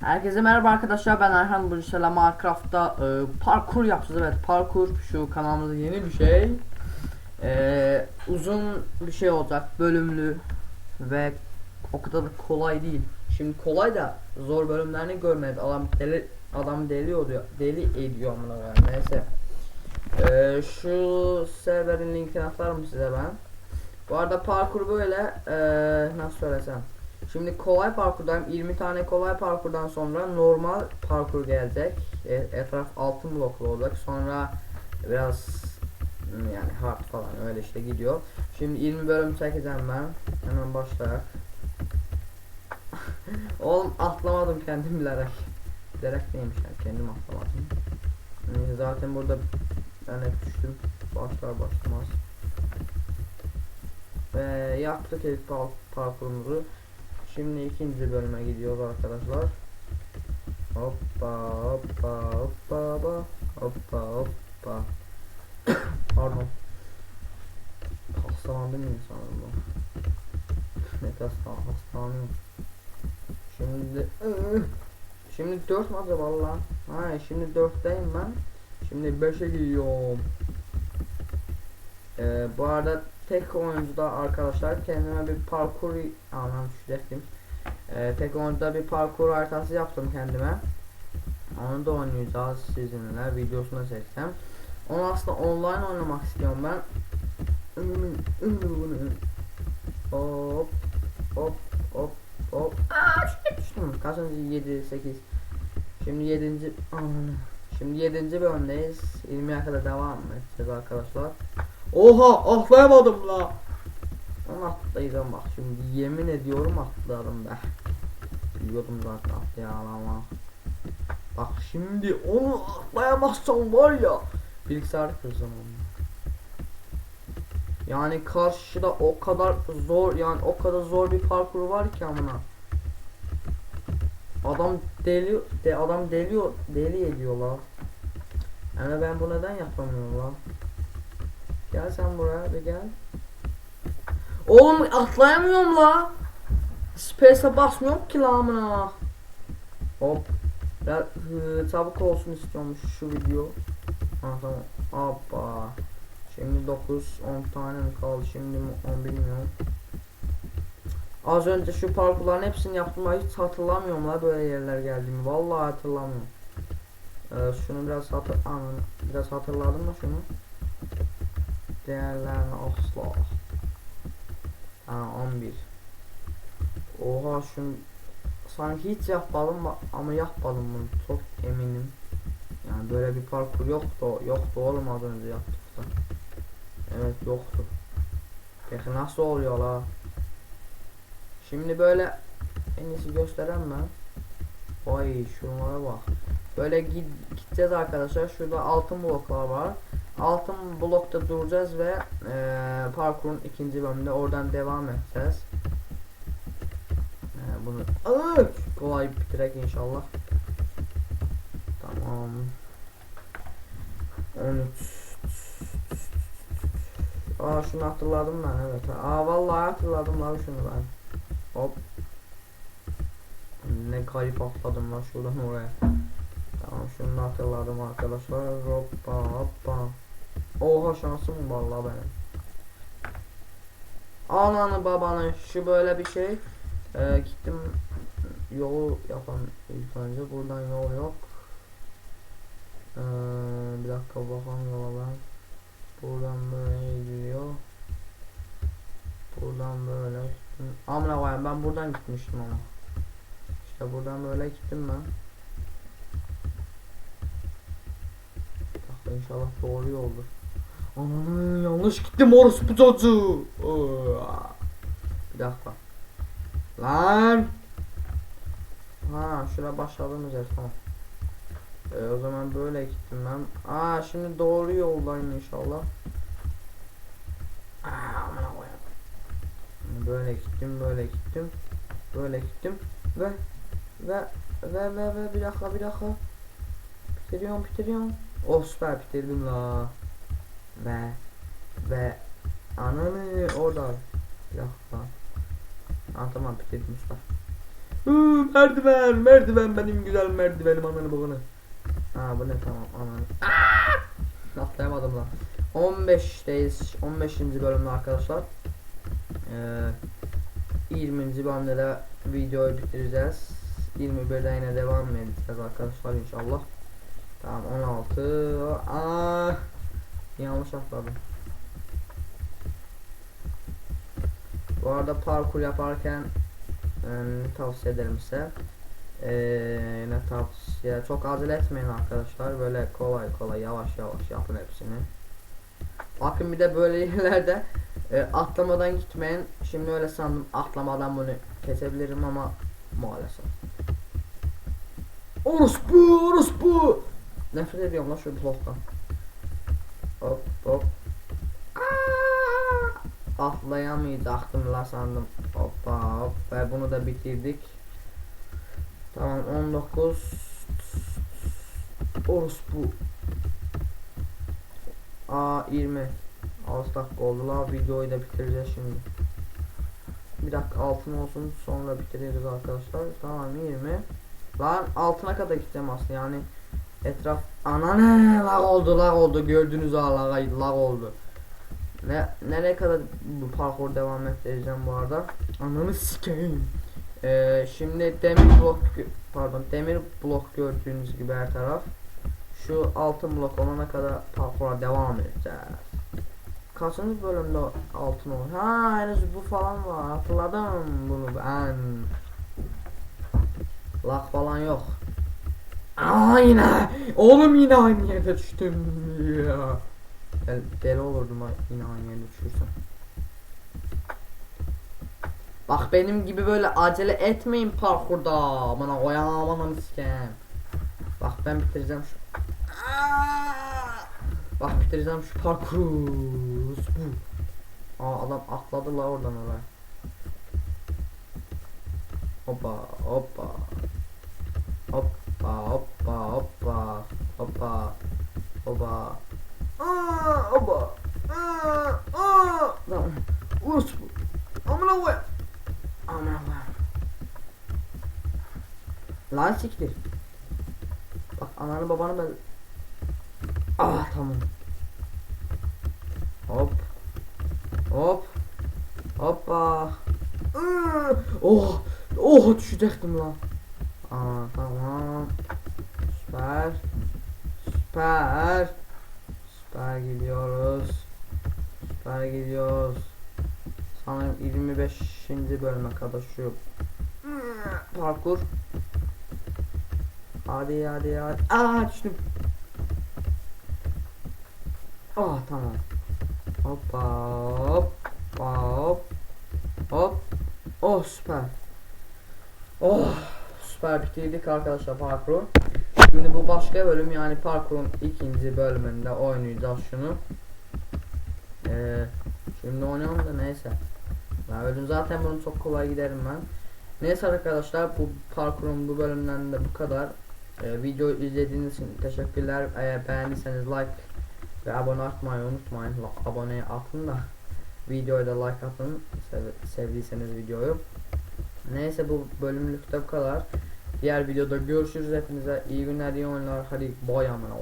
Herkese merhaba arkadaşlar ben Erhan. Sizlerle Minecraft'ta e, parkur yapacağız. Evet parkur. Şu kanalımızda yeni bir şey. E, uzun bir şey olacak. Bölümlü ve o kadar da kolay değil. Şimdi kolay da zor bölümlerini görmedi. Adam deli adam deli oluyor deli ediyor amına koyayım. neyse. E, şu serverin linkini atarım size ben. Bu arada parkur böyle. E, nasıl söylesem Şimdi kolay parkurdan 20 tane kolay parkurdan sonra normal parkur gelecek. E, etraf altın bloklu olacak. Sonra biraz hmm, yani hard falan öyle işte gidiyor. Şimdi 20 bölüm çekeceğim ben. Hemen başlayak. Oğlum atlamadım kendim bilerek. Bilerek neymiş yani kendim atlamadım. Neyse zaten burada ben hep düştüm. Başlar başlamaz. Ve yaptık ilk par- parkurumuzu. Şimdi ikinci bölüme gidiyoruz arkadaşlar. Hoppa hoppa hoppa hoppa hoppa hoppa. Pardon. Hastalandım ya sanırım bu. Ne hasta hastalanıyorum. Şimdi Şimdi 4 mü acaba lan? Ha şimdi 4'teyim ben. Şimdi 5'e gidiyorum. Ee, bu arada tek oyuncuda arkadaşlar kendime bir parkur anlam düşecektim. Ee, tek oyuncuda bir parkur haritası yaptım kendime. Onu da oynayacağız sizinle videosunu çeksem. Onu aslında online oynamak istiyorum ben. Hop hop hop hop. Aa, düştüm. Kaçıncı 7 8. Şimdi 7. Şimdi 7. bölümdeyiz. 20'ye kadar devam edeceğiz arkadaşlar. Oha atlayamadım la. Onu atlayacağım bak şimdi yemin ediyorum atladım be. Biliyordum zaten atlayamam Bak şimdi onu atlayamazsam var ya. Bilgisayarı kıracağım onu. Yani karşıda o kadar zor yani o kadar zor bir parkur var ki amına. Adam deli de adam deliyor deli ediyor la. Yani ben bu neden yapamıyorum la? Gel sen buraya bir gel. Oğlum atlayamıyorum la. Space'e basmıyorum ki la amına. Hop. Biraz hı, çabuk olsun istiyormuş şu video. Ha tamam. Hoppa. Şimdi 9 10 tane mi kaldı şimdi mi 10 bilmiyorum. Az önce şu parkurların hepsini yaptım ama hiç hatırlamıyorum la böyle yerler geldiğimi. Vallahi hatırlamıyorum. Ee, şunu biraz hatır Aman, biraz hatırladım da şunu değerlerini asla. Ha 11. Oha şunu sanki hiç yapmadım ama yapmadım bunu çok eminim. Yani böyle bir parkur yoktu yoktu oğlum az önce yaptık da. Evet yoktu. Peki nasıl oluyor la? Şimdi böyle en iyisi gösteren mi? Vay şunlara bak. Böyle gid gideceğiz arkadaşlar. Şurada altın bloklar var altın blokta duracağız ve e, parkurun ikinci bölümünde oradan devam edeceğiz. E, bunu Aa, kolay bitirek inşallah. Tamam. 13 Aa şunu hatırladım ben evet. Aa vallahi hatırladım lan şunu ben. Hop. Ne kayıp atladım lan şuradan oraya. Tamam şunu hatırladım arkadaşlar. Hoppa hoppa. Oha şansım vallahi benim. Ananı babanı şu böyle bir şey. Ee, gittim yolu yapan ilk önce buradan yol yok. Ee, bir dakika bakalım yola ben. Buradan böyle gidiyor. Buradan böyle gittim. Amına koyayım ben buradan gitmiştim ama. İşte buradan böyle gittim ben. Dakika inşallah doğru yoldur. Ananı yanlış gittim orospu çocuğu. Aa. Bir dakika. Lan. Ha şura başladığımız yer tamam. Ee, o zaman böyle gittim ben. Aa şimdi doğru yoldayım inşallah. Aa amına koyayım. Böyle gittim böyle gittim. Böyle gittim ve ve ve ve ve bir dakika bir dakika. Bitiriyorum bitiriyorum. Oh süper bitirdim la ve ve ananı orada bir dakika. Ha tamam. Hı, merdiven merdiven benim güzel merdivenim ananı babanı. Ha bu ne tamam ananı. Aa! Atlayamadım lan. 15'teyiz. 15. bölümde arkadaşlar. Ee, 20. bölümde de videoyu bitireceğiz. 21'de yine devam edeceğiz arkadaşlar inşallah. Tamam 16. Aa, yanlış atladım. Bu arada parkur yaparken e, tavsiye ederim size. E, ne tavsiye çok acele etmeyin arkadaşlar. Böyle kolay kolay yavaş yavaş yapın hepsini. Bakın bir de böyle yerlerde e, atlamadan gitmeyin. Şimdi öyle sandım atlamadan bunu kesebilirim ama maalesef. Orospu orospu. Nefret ediyorum lan şu bloktan. Hop hop. Aa! Atlayamayacaktım la sandım. Hoppa hop ve bunu da bitirdik. Tamam 19 Orospu Aa 20 6 dakika oldu la videoyu da bitireceğiz şimdi. Bir dakika altın olsun sonra bitiririz arkadaşlar. Tamam 20 Lan altına kadar gideceğim aslında yani etraf ana ne lag oldu lag oldu gördüğünüz lag, lag oldu. Ne nereye kadar bu parkur devam ettireceğim bu arada? Ananı sikeyim. Ee, şimdi demir blok pardon demir blok gördüğünüz gibi her taraf. Şu altın blok olana kadar parkura devam edeceğiz. Kaçıncı bölümde altın olur? Ha henüz bu falan var. Hatırladım bunu ben. Lak falan yok. Aa yine. Oğlum yine aynı yerde düştüm ya. Del, deli olurdum yine aynı yerde düşürsem. Bak benim gibi böyle acele etmeyin parkurda. Bana oyamanı sikeyim. Bak ben bitireceğim şu. Bak bitireceğim şu parkuru. Bu. Aa adam atladı la oradan oraya. Hoppa hoppa. Hoppa hoppa hoppa hoppa hoppa. Aa, hoppa. Aa, aa. Lan. Urus bu. Amına koy. Amına koy. Lan siktir. Bak ananı babanı ben. Ah tamam. Hop. Hop. Hoppa. Iı, Oh. Oh düşecektim lan. Aa tamam. Süper. Süper. Süper gidiyoruz. Süper gidiyoruz. Sanırım 25. bölüme kadar şu parkur. Hadi hadi hadi. Aa düştüm. Ah tamam. Hoppa hoppa hop. Hop. Oh süper. Oh süper bitirdik arkadaşlar parkuru. Şimdi bu başka bölüm yani parkurun ikinci bölümünde oynayacağız şunu. Ee, şimdi oynayalım da neyse. Ben öldüm zaten bunu çok kolay giderim ben. Neyse arkadaşlar bu parkurun bu bölümden de bu kadar. Ee, video izlediğiniz için teşekkürler. Eğer beğendiyseniz like ve abone atmayı unutmayın. Abone atın da videoya da like atın sev- sevdiyseniz videoyu. Neyse bu bölümlük de bu kadar. Diğer videoda görüşürüz hepinize. iyi günler, iyi oyunlar. Hadi bay amına.